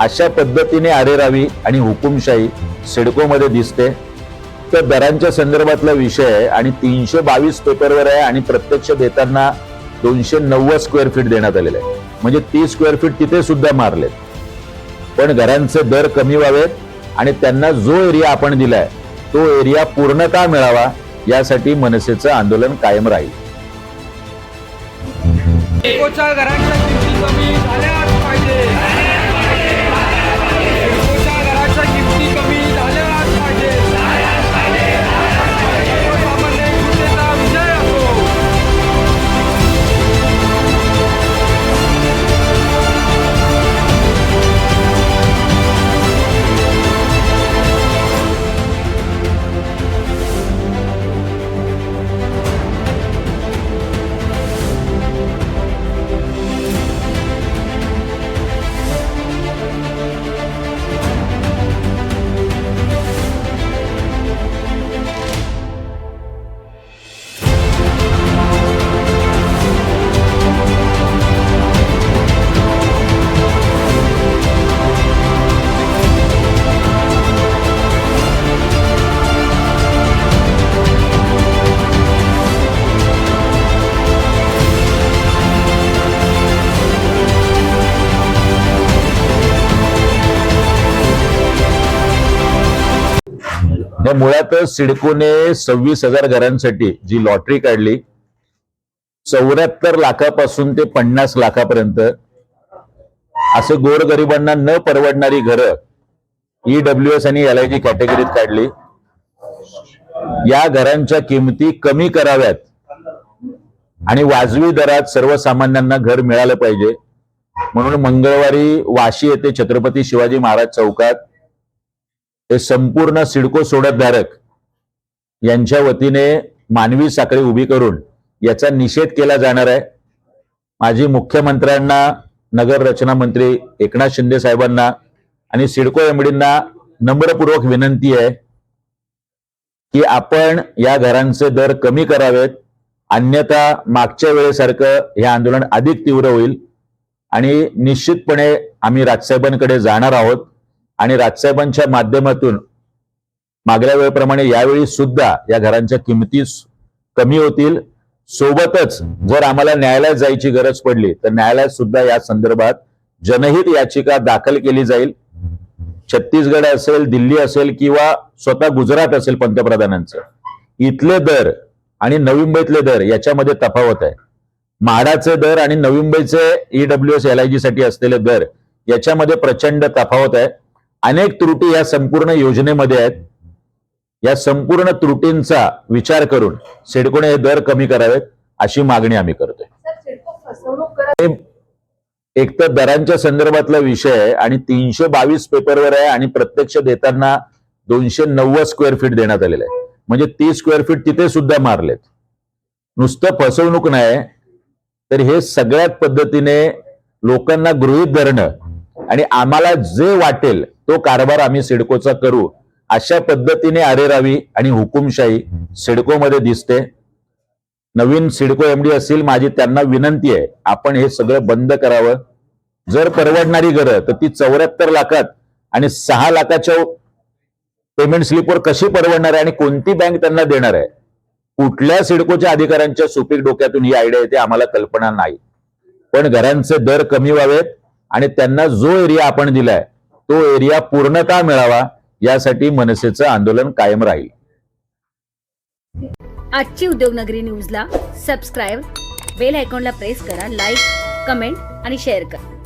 अशा पद्धतीने आरेरावी आणि हुकुमशाही सिडकोमध्ये दिसते. तर दरांच्या संदर्भातला विषय आहे आणि तीनशे बावीस पेपरवर आहे आणि प्रत्यक्ष देताना दोनशे नव्वद स्क्वेअर फीट देण्यात आलेलं आहे. म्हणजे तीस स्क्वेअर फीट तिथे सुद्धा मारलेत. पण घरांचे दर कमी व्हावेत आणि त्यांना जो एरिया आपण दिलाय तो एरिया पूर्णता मिळावा यासाठी मनसेचं आंदोलन कायम राहील. हे मुळातच सिडकोने सव्वीस हजार घरांसाठी जी लॉटरी काढली चौऱ्याहत्तर लाखापासून ते पन्नास लाखापर्यंत असं गोरगरिबांना न परवडणारी घरं ईडब्ल्यू एस आणि एल आय जी कॅटेगरीत काढली. या घरांच्या किमती कमी कराव्यात आणि वाजवी दरात सर्वसामान्यांना घर मिळालं पाहिजे. म्हणून मंगळवारी वाशी येथे छत्रपती शिवाजी महाराज चौकात हे संपूर्ण सिडको सोडतधारक यांच्या वतीने मानवी साखळी उभी करून याचा निषेध केला जाणार आहे. माजी मुख्यमंत्र्यांना नगर रचना मंत्री एकनाथ शिंदे साहेबांना आणि सिडको एमडींना नम्रपूर्वक विनंती आहे की आपण या घरांचे दर कमी करावेत अन्यथा मागच्या वेळेसारखं हे आंदोलन अधिक तीव्र होईल आणि निश्चितपणे आम्ही राजसाहेबांकडे जाणार आहोत. आणि राजसाहेबांच्या माध्यमातून मागल्या वेळेप्रमाणे यावेळी सुद्धा या घरांच्या किमती कमी होतील. सोबतच जर आम्हाला न्यायालयात जायची गरज पडली तर न्यायालयात सुद्धा या संदर्भात जनहित याचिका दाखल केली जाईल. छत्तीसगड असेल दिल्ली असेल किंवा स्वतः गुजरात असेल पंतप्रधानांचं. इथले दर आणि नवी मुंबईतले दर याच्यामध्ये तफावत आहे. म्हाडाचे दर आणि नवी मुंबईचे E W S L I G साठी असलेले दर याच्यामध्ये प्रचंड तफावत आहे. अनेक त्रुटी या संपूर्ण योजनेमध्ये आहेत. या संपूर्ण त्रुटींचा विचार करून सिडकोने हे दर कमी करावेत अशी मागणी आम्ही करतोय. एक तर दरांच्या संदर्भातला विषय आहे आणि तीनशे बावीस पेपरवर आहे आणि प्रत्यक्ष देताना दोनशे नव्वद स्क्वेअर फीट देण्यात आलेलं आहे म्हणजे तीस स्क्वेअर फीट तिथे सुद्धा मारलेत. नुसतं फसवणूक नाही तर हे सगळ्यात पद्धतीने लोकांना गृहीत धरणं आणि आम्हाला जे वाटेल तो कारभार आम्ही सिडकोचा करू. अशा पद्धतीने आरेरावी आणि हुकुमशाही सिडकोमध्ये दिसते. नवीन सिडको एमडी असतील माझी त्यांना विनंती आहे. आपण हे सगळं बंद करावं. जर परवडणारी घरं तर ती चौऱ्याहत्तर लाखात आणि सहा लाखाच्या पेमेंट स्लिपवर कशी परवडणार आहे आणि कोणती बँक त्यांना देणार आहे? कुठल्या सिडकोच्या अधिकाऱ्यांच्या सुपीक डोक्यातून ही आयडिया येते आम्हाला कल्पना नाही. पण घरांचे दर कमी व्हावेत आणि त्यांना जो एरिया आपण दिलाय तो एरिया पूर्णता मिळावा यासाठी मनसेचं आंदोलन कायम राहील. आजची उद्योगनगरी न्यूजला सबस्क्राईब बेल आयकॉनला प्रेस करा लाईक कमेंट आणि शेअर करा.